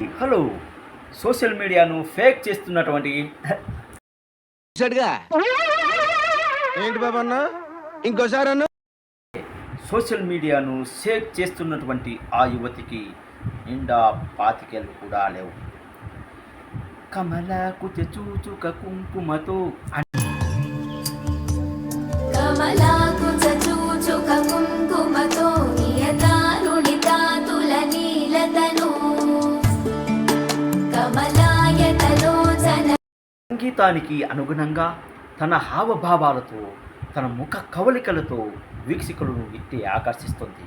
Hello social మీడియాను fake చేస్తున్నటువంటి ఏంటి ఇంకోసారి సోషల్ మీడియాను షేక్ చేస్తున్నటువంటి ఆ యువతికి నిండా పాతికేళ్ళు కూడా లేవు. కమలకు చూచుక కుంకుమతో కమలాకు చూచుక కుంకుమతో నీలతను సంగీతానికి అనుగుణంగా తన హావభావాలతో తన ముఖ కవలికలతో వీక్షకులను ఇట్టే ఆకర్షిస్తుంది.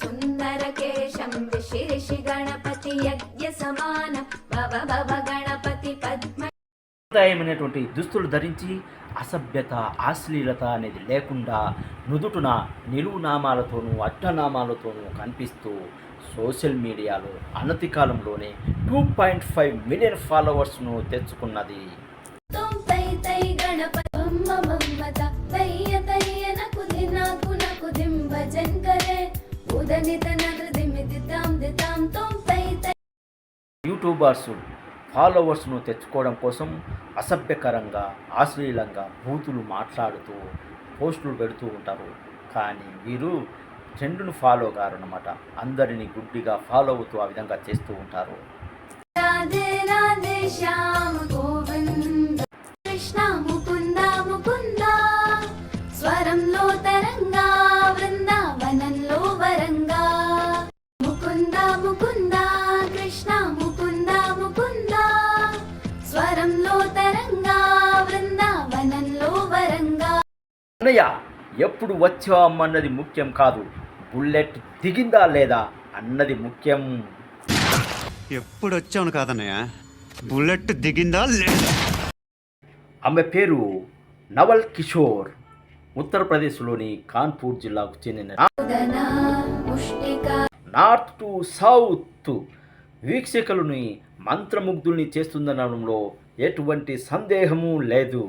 సుందర కేశం ఋషి గణపతి యజ్ఞ సమానం భవ భవ గణపతి పద్మ సాంప్రదాయమైనటువంటి దుస్తులు ధరించి అసభ్యత అశ్లీలత అనేది లేకుండా నుదుటున నిలువు నామాలతోనూ అడ్డనామాలతోనూ కనిపిస్తూ సోషల్ మీడియాలో అనతి కాలంలోనే టూ పాయింట్ ఫైవ్ మిలియన్ ఫాలోవర్స్ను తెచ్చుకున్నది. యూట్యూబర్స్ ఫాలోవర్స్ను తెచ్చుకోవడం కోసం అసభ్యకరంగా అశ్లీలంగా బూతులు మాట్లాడుతూ పోస్టులు పెడుతూ ఉంటారు. కానీ వీరు ట్రెండ్ను ఫాలో గారు అనమాట అందరినీ గుడ్డిగా ఫాలో అవుతూ ఆ విధంగా చేస్తూ ఉంటారు. రాధే రాధే శ్యామ గోవింద. అన్నయ్య ఎప్పుడు వచ్చామన్నది ముఖ్యం కాదు. బుల్లెట్ దిగిందా లేదా అన్నది ముఖ్యం. ఎప్పుడు వచ్చావును కాదన్నయ్య? బుల్లెట్ దిగిందా లేదా? ఆమె పేరు నవల్ కిషోర్. ఉత్తరప్రదేశ్లోని కాన్పూర్ జిల్లాకు చెందిన నార్త్ టు సౌత్ వీక్షకులని మంత్రముగ్ధుల్ని చేస్తుందనడంలో ఎటువంటి సందేహము లేదు.